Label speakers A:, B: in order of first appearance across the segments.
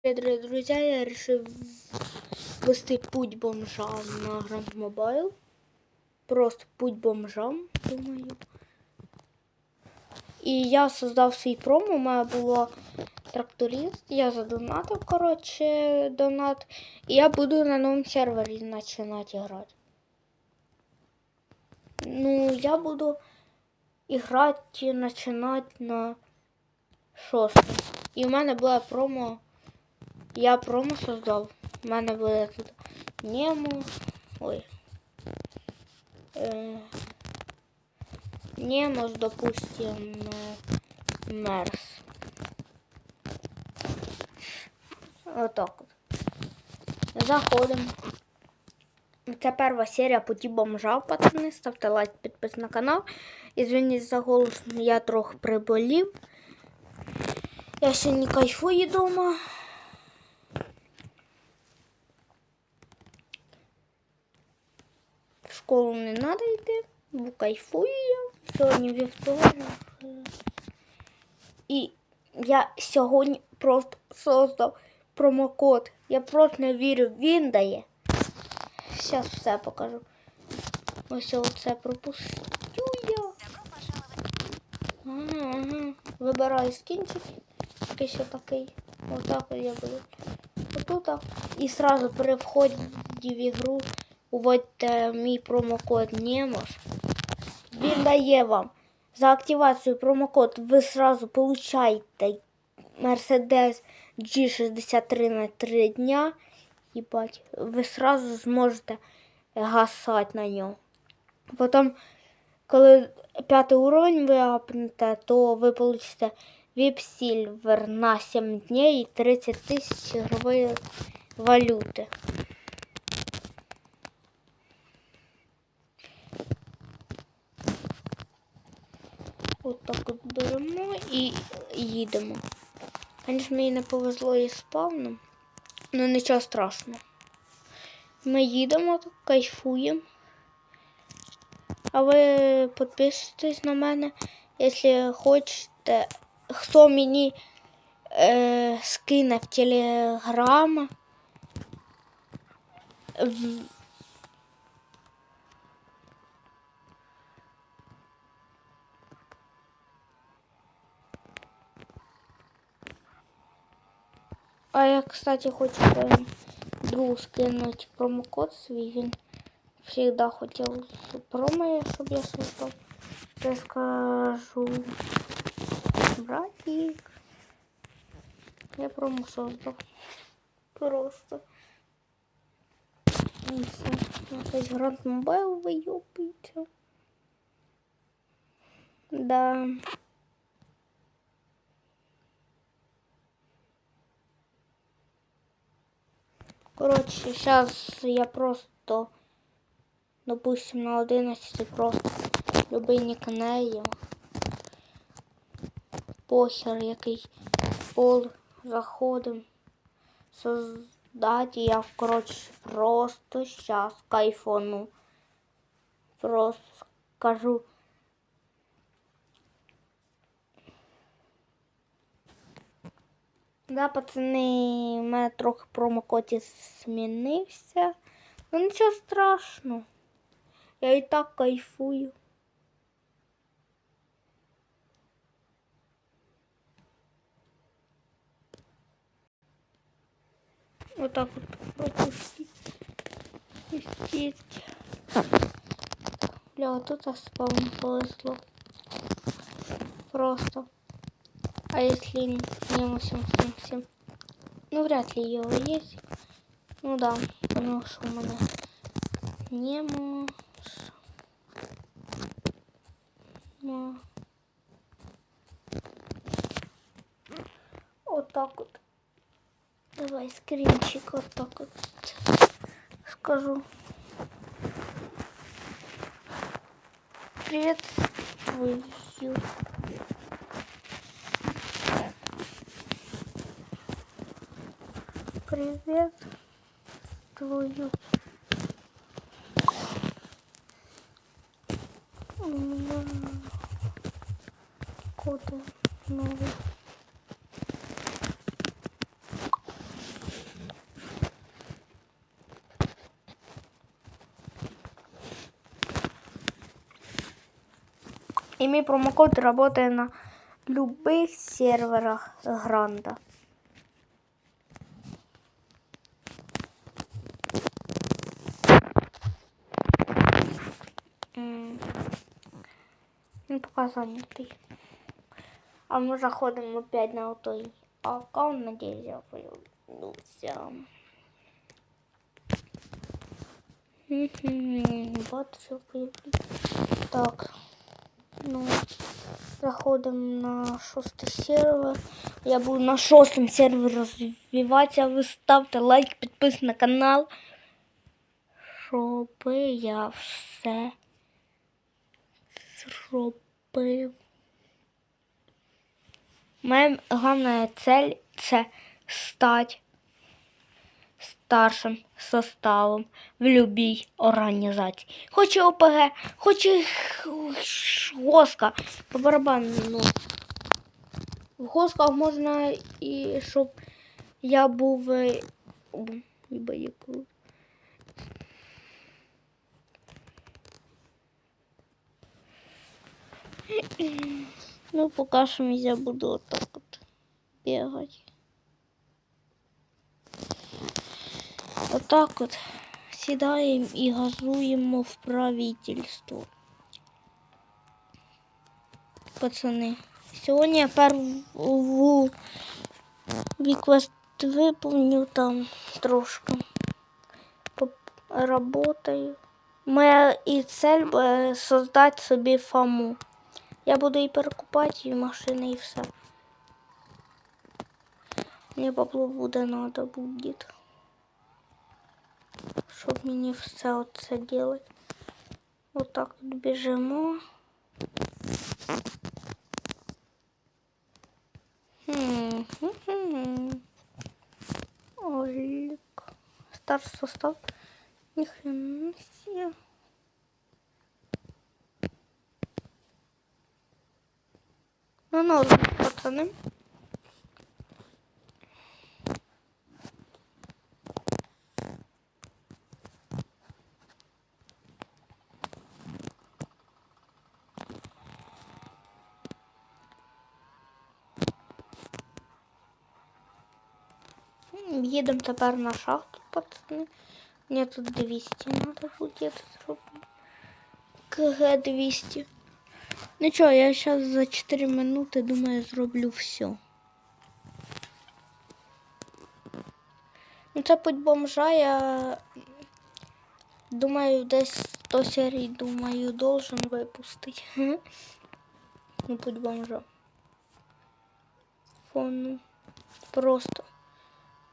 A: Привет, друзья, я решил вести путь бомжа на Grand Mobile. Просто путь бомжа, думаю. І я создав свій промо, у мене було тракторист, я задонатив, коротше, донат. І я буду на новому сервері починати грати. Ну, я буду грати, починати на шостому. І в мене була промо. Я промо создав. У мене буде тут Немо. Ой. Е, Немос, допустим, Мерс. Отак от. Заходимо. Це перша серія путі бомжа, пацани. Ставте лайк, підпис на канал. Ізвиніть за голос, я трохи приболів. Я сьогодні кайфую вдома. В школу не треба кайфую. Сьогодні вівторок. І я сьогодні просто создав промокод. Я просто не вірю, він дає. Зараз все покажу. Ось оце пропустю я. Ага, ага. Вибираю скінчик. Якийсь отакий. Отак от я буду. Отут. І сразу при вході в ігру уводьте мій промокод NEMOS. Він дає вам. За активацію промокод ви сразу получаєте Mercedes G63 на 3 дня. Ебать, ви сразу зможете гасати на нього. Потім, коли п'ятий уровень ви апнете, то ви получите VIP Silver на 7 дней і 30 тисяч ігрової валюти. От так от беремо і їдемо. Звісно, мені не повезло із спавном, але нічого страшного. Ми їдемо, кайфуємо. А ви підписуйтесь на мене, якщо хочете. Хто мені е, скине в телеграм. В... А я, кстати, хочу своему другу скинуть промокод свій. Він всегда хотел промо, чтобы я создал. Я скажу, братик, я промо создал. Просто. І все. Якийсь Grand Mobile вийобується. Да. Короче, сейчас я просто, допустим, на 11 просто любий нікнею. Похер, який пол заходим. Создать я, короче, просто сейчас кайфону. Просто скажу. Да, пацани, у мене трохи промокод змінився. Ну нічого страшного. Я і так кайфую. Вот так вот пропустить. Пустить. Бля, вот тут спавн повезло. Просто. А если не 777? Ну, вряд ли его есть. Ну да, потому что у меня Немус. Но... Вот так вот. Давай скринчик вот так вот скажу. Привет, твою. приветствую. У меня коды новые. И мой промокод работает на любых серверах Гранда. Зайнятий. А ми заходимо опять на той аккаунт, надіюсь, я появлюся. Мгм, Вот що появлюся. Так. Ну, заходимо на шостий сервер. Я буду на шостому сервері розвиватися. Ви ставте лайк, підписуйтесь на канал. Щоб я все зробив. Моя головна цель це стати старшим составом в будь-якій організації. Хоч і ОПГ, хоч і ГОСКа, по барабану. Ну. В ГОСКах можна і щоб я був е, Ну, поки що я буду отак от бігати. Отак от сідаємо і газуємо в правительство. Пацани, сьогодні я перву реквест виповню там трошки. Работаю. Моя і цель буде создати собі фаму. Я буду і перекупати і машини, і все. Мені бабло буде надо буде. Щоб мені все оце делать. Отак от біжимо. Хм, хм, хм. Олік. Старший состав. Ніхрена себе. Ну, норм, пацани. М, Їдемо тепер на шахту, пацани. Мені тут 200 треба буде зробити. КГ 200. Нічого, я зараз за 4 минути, думаю, зроблю все. Ну, це путь бомжа, я думаю, десь 100 серій, думаю, должен випустити. Ну, путь бомжа. Фону. Просто.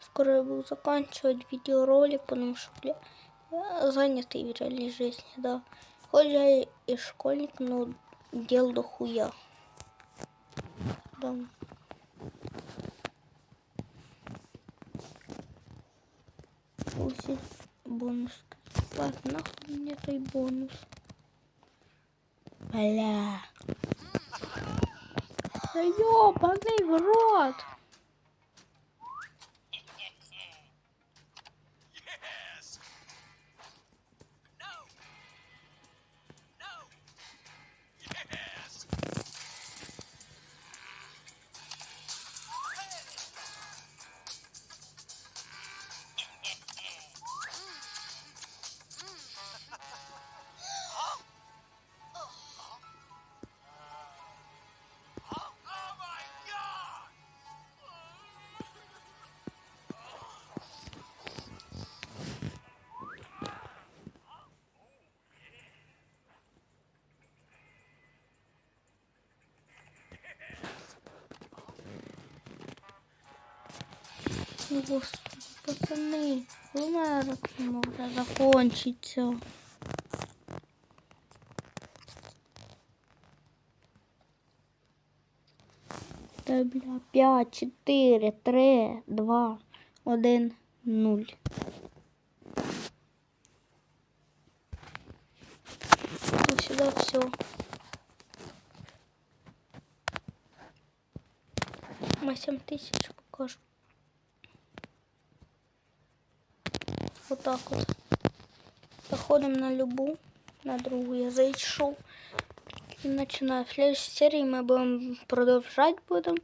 A: Скоро я буду заканчивать видеоролик, потому что я занятый в реальной жизни, да. Хоть я и школьник, но дел до хуя. Да. Ось бонус. Ладно, нахуй мне той бонус. Бля. Да ёбаный в рот. Господи, пацаны, умер може закончиться. Та бля, 5, 4, 3, 2, 1, 0. Ну, сюда все. 7 тысяч покажу. Вот так вот. Заходим на любу, на другу я зайшов. И начинаем. В следующей серии мы будем продолжать будем.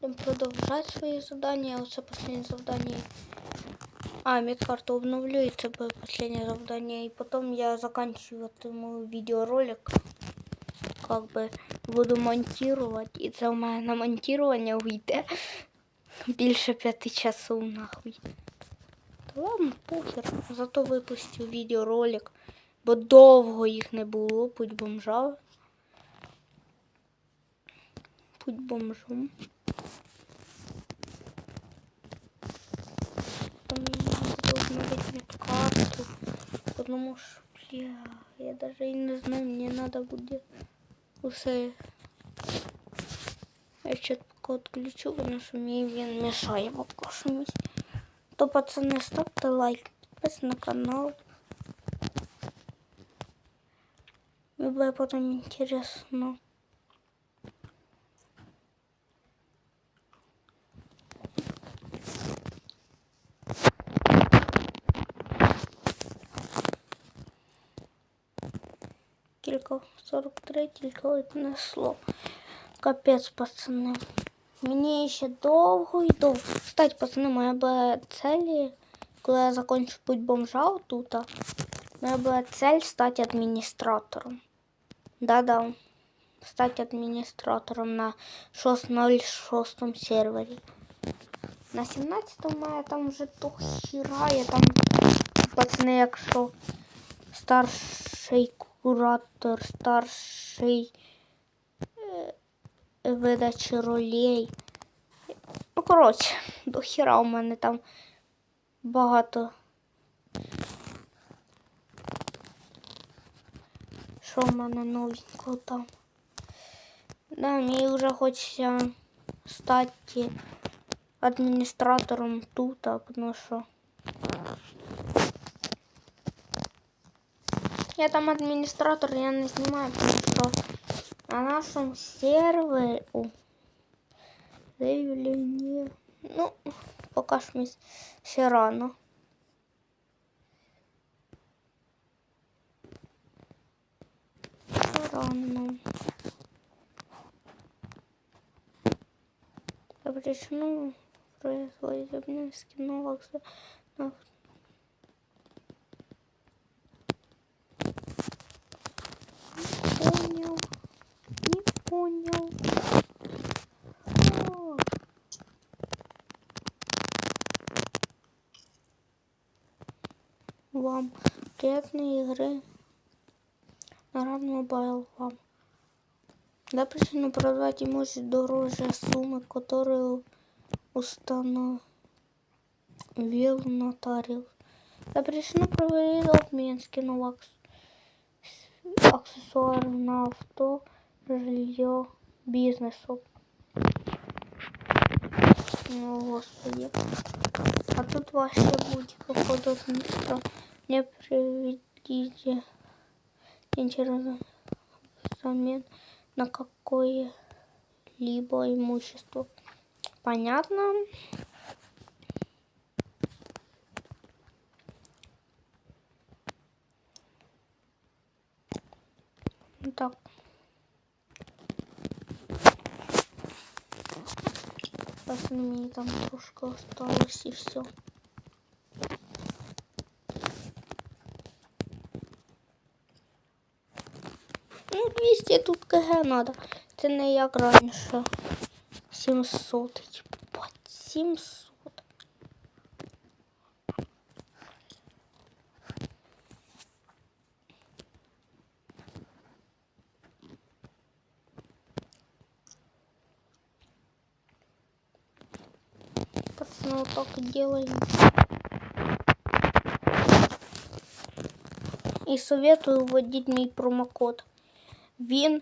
A: Будем продолжать свои задания. Оце последнее завдание. А, медкарту обновлю, и это будет последнее завдание. И потом я заканчиваю этому видеоролик. Как бы буду монтировать. І це у мене на монтування уйде більше п'яти часов нахуй. Та ладно, похер. Зато випустив відеоролик. Бо довго їх не було, путь бомжа. Путь бомжом. Там надо обновить медкарту. Потому що, бля, я даже и не знаю, мне надо будет усе. Я ще поки відключу, тому що мені він мішає поки що мені. То пацани, ставте лайк, підписуйтесь на канал. Мені буде потім інтересно. Тільки 43, тільки одне слово. Капець, пацани. Мені ще довго і довго. Кстати, пацани, моя була цель, коли я закончу путь бомжа отут, моя була цель стати адміністратором. Да-да. Стати адміністратором на 606 сервері. На 17 мая там вже то хіра, я там, пацани, якщо старший куратор, старший е, видачі ролей. Ну, коротше, до хіра у мене там багато. Що в мене новенького там? Да, мені вже хочеться стати адміністратором тут, тому що. Я там администратор, я не снимаю, потому что на нашем сервере заявление. Ну, пока что мне все рано. Ще Рано. Запрещено производить обмен скинов на понял. О. Вам приятной игры на Run Mobile вам. Да причину продавать и может дороже суммы, которую установил нотариус. Запрещено проводить обмен скинов аксессуары на авто, Жилье, бизнесу. О, господи. А тут вообще будет походу что не приведите интерес взамен на какое-либо имущество. Понятно? Пацаны, меня там трошка осталось и все. Ну, 200 тут КГ надо. Це не як раніше. 700. Ебать, 700. Пацаны, вот так и делаем. І советую вводити мій промокод. Він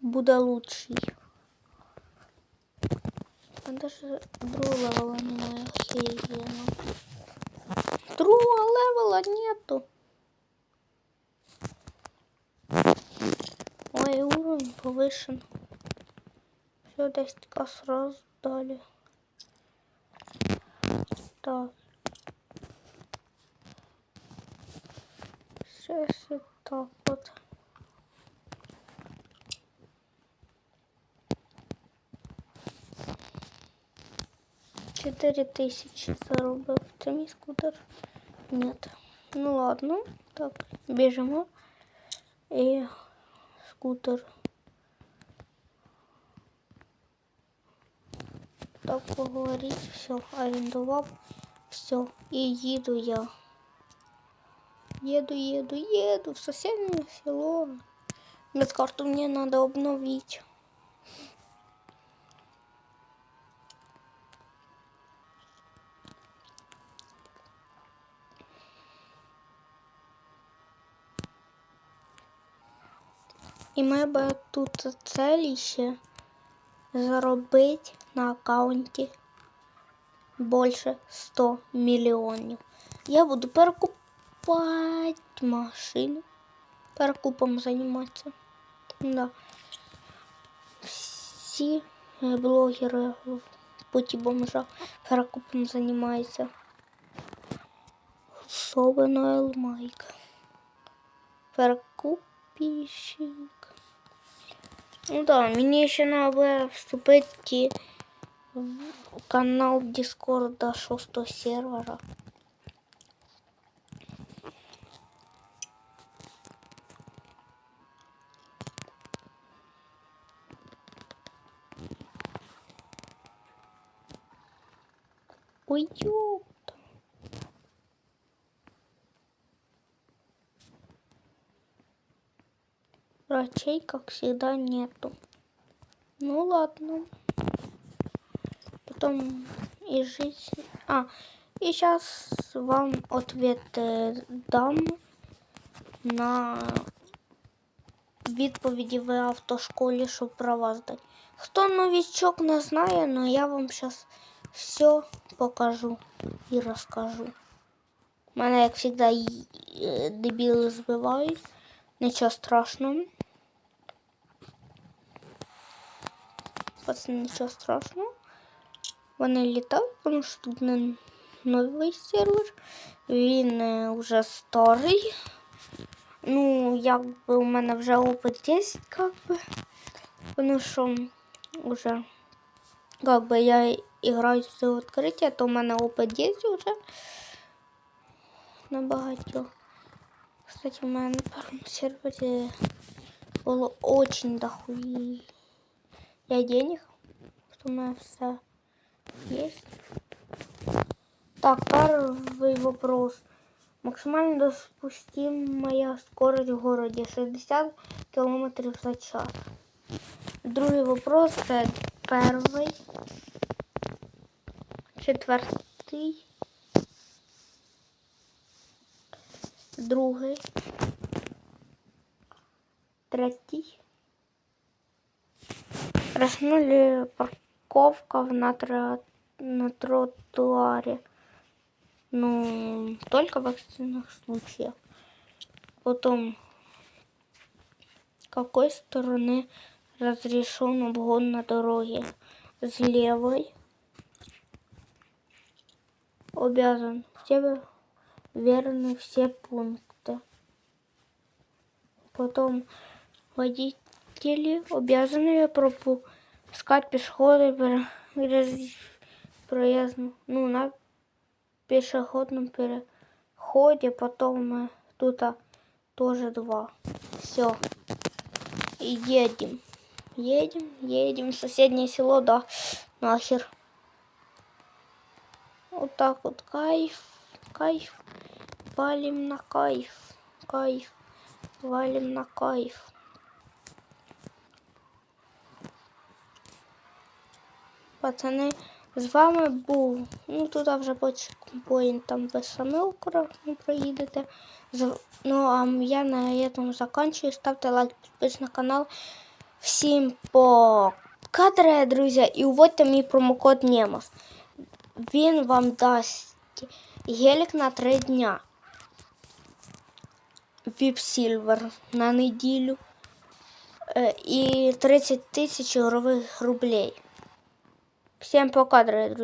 A: буде лучший. А даже другого левела немає охеренно. Другого левела нету. Ой, уровень повышен. Все, десятка сразу Дали. Так. Сейчас вот так вот. Четыре тысячи заробив. Це мій скутер? Нет. Ну ладно. Так, біжимо. І скутер. Так поговорить, все, орендував, все, і їду я. Еду, еду, еду в соседнее село. Медкарту мне надо обновить. І ми би тут целі ще заробити на аккаунті більше 100 мільйонів. Я буду перекупати машину. Перекупом займатися. Да. Всі блогери в путі бомжа перекупом займаються. Особенно Елмайк. Перекупіщик. Ну да, мені ще треба вступити канал Дискорда 6 сервера. Ой. Врачей, как всегда, нету. Ну ладно. Потом и жизнь... А, и сейчас вам ответ э, дам на відповіді в автошколі, щоб права здати. Хто новичок не знає, но я вам зараз все покажу і розкажу. Мене, як завжди, е, дебіли збивають. Нічого страшного. Пацани, нічого страшного. Вони літають, тому що тут не новий сервер. Він е, вже старий. Ну, якби у мене вже опит є, как би. Тому що вже как бы я играю в це відкриття, то у мене опит є вже на багатьох. Кстати, у мене на першому сервері було очень дохуя денег. Что у меня все есть. Так, первый вопрос. Максимально допустимая скорость в городе 60 км за час. Другий вопрос це перший, четвертий, другий, третій. Страшна парковка в на, тро- на тротуаре? Ну, только в экстренных случаях. Потом, какой стороны разрешен обгон на дороге? С левой. Обязан. Все верны все пункты. Потом водители обязаны пропускать пешеходы пере- проезд, ну, на пешеходном переходе. Потом мы тут а, тоже два. Все. Едем. Едем, едем в соседнее село, да, нахер. Вот так вот, кайф, кайф, валим на кайф, кайф, валим на кайф. Пацани, з вами був, ну туди вже по чекпоінт, там самі акуратно проїдете. Ну, а я на этом заканчиваю. Ставте лайк, підписуйтесь на канал. Всім пока, друзі, і вводьте мій промокод Немос. Він вам дасть гелік на 3 дня. VIP Silver на неділю. Е, І 30 тисяч ігрових рублей. Всім пока, дорогие друзі.